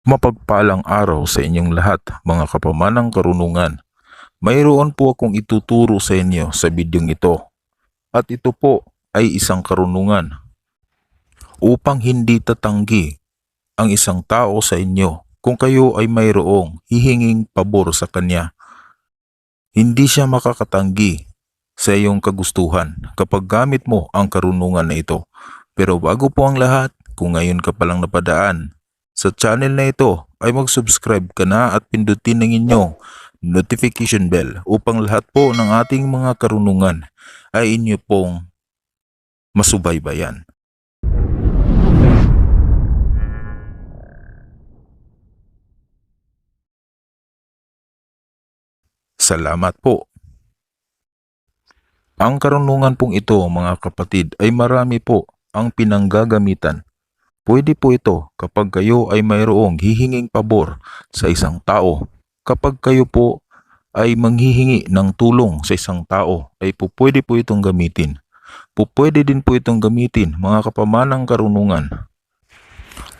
Mapagpalang araw sa inyong lahat, mga kapamanang karunungan. Mayroon po akong ituturo sa inyo sa bidyong ito. At ito po ay isang karunungan upang hindi tatanggi ang isang tao sa inyo kung kayo ay mayroong hihinging pabor sa kanya. Hindi siya makakatanggi sa iyong kagustuhan kapag gamit mo ang karunungan na ito. Pero bago po ang lahat, kung ngayon ka palang napadaan sa channel na ito ay mag-subscribe ka na at pindutin ng inyong notification bell upang lahat po ng ating mga karunungan ay inyo pong masubaybayan. Salamat po. Ang karunungan pong ito mga kapatid ay marami po ang pinanggagamitan. Pwede po ito kapag kayo ay mayroong hihinging pabor sa isang tao. Kapag kayo po ay manghihingi ng tulong sa isang tao, ay po pwede po itong gamitin. Po pwede din po itong gamitin mga kapamanang karunungan.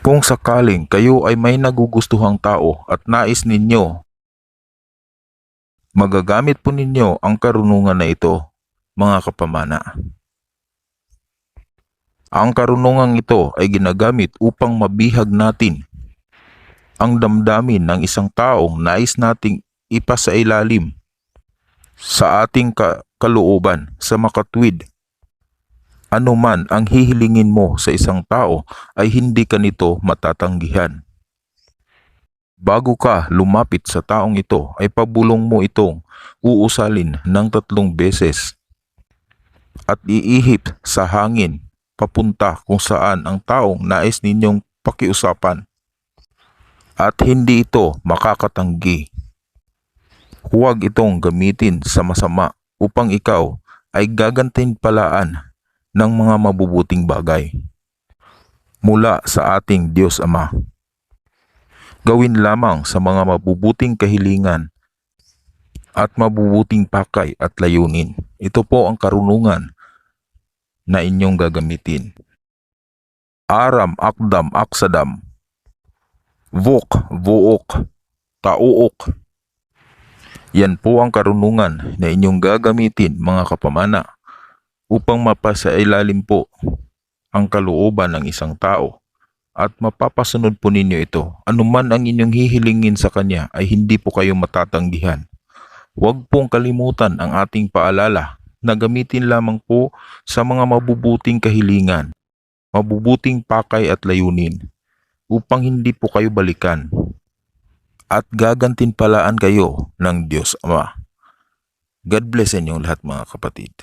Kung sakaling kayo ay may nagugustuhang tao at nais ninyo, magagamit po ninyo ang karunungan na ito, mga kapamana. Ang karunungang ito ay ginagamit upang mabihag natin ang damdamin ng isang taong nais nating ipasailalim sa ating ka- kalooban sa makatwid. Ano man ang hihilingin mo sa isang tao ay hindi ka nito matatanggihan. Bago ka lumapit sa taong ito ay pabulong mo itong uusalin ng tatlong beses at iihip sa hangin papunta kung saan ang taong nais ninyong pakiusapan at hindi ito makakatanggi. Huwag itong gamitin sa masama upang ikaw ay gagantimpalaan ng mga mabubuting bagay mula sa ating Diyos Ama. Gawin lamang sa mga mabubuting kahilingan at mabubuting pakay at layunin. Ito po ang karunungan na inyong gagamitin. Aram, akdam, aksadam. Vok, vuok, tauok. Yan po ang karunungan na inyong gagamitin mga kapamana upang mapasailalim po ang kalooban ng isang tao at mapapasunod po ninyo ito. Anuman ang inyong hihilingin sa kanya ay hindi po kayo matatanggihan. Huwag pong kalimutan ang ating paalala na gamitin lamang po sa mga mabubuting kahilingan, mabubuting pakay at layunin upang hindi po kayo balikan at gagantinpalaan kayo ng Diyos Ama. God bless inyong lahat mga kapatid.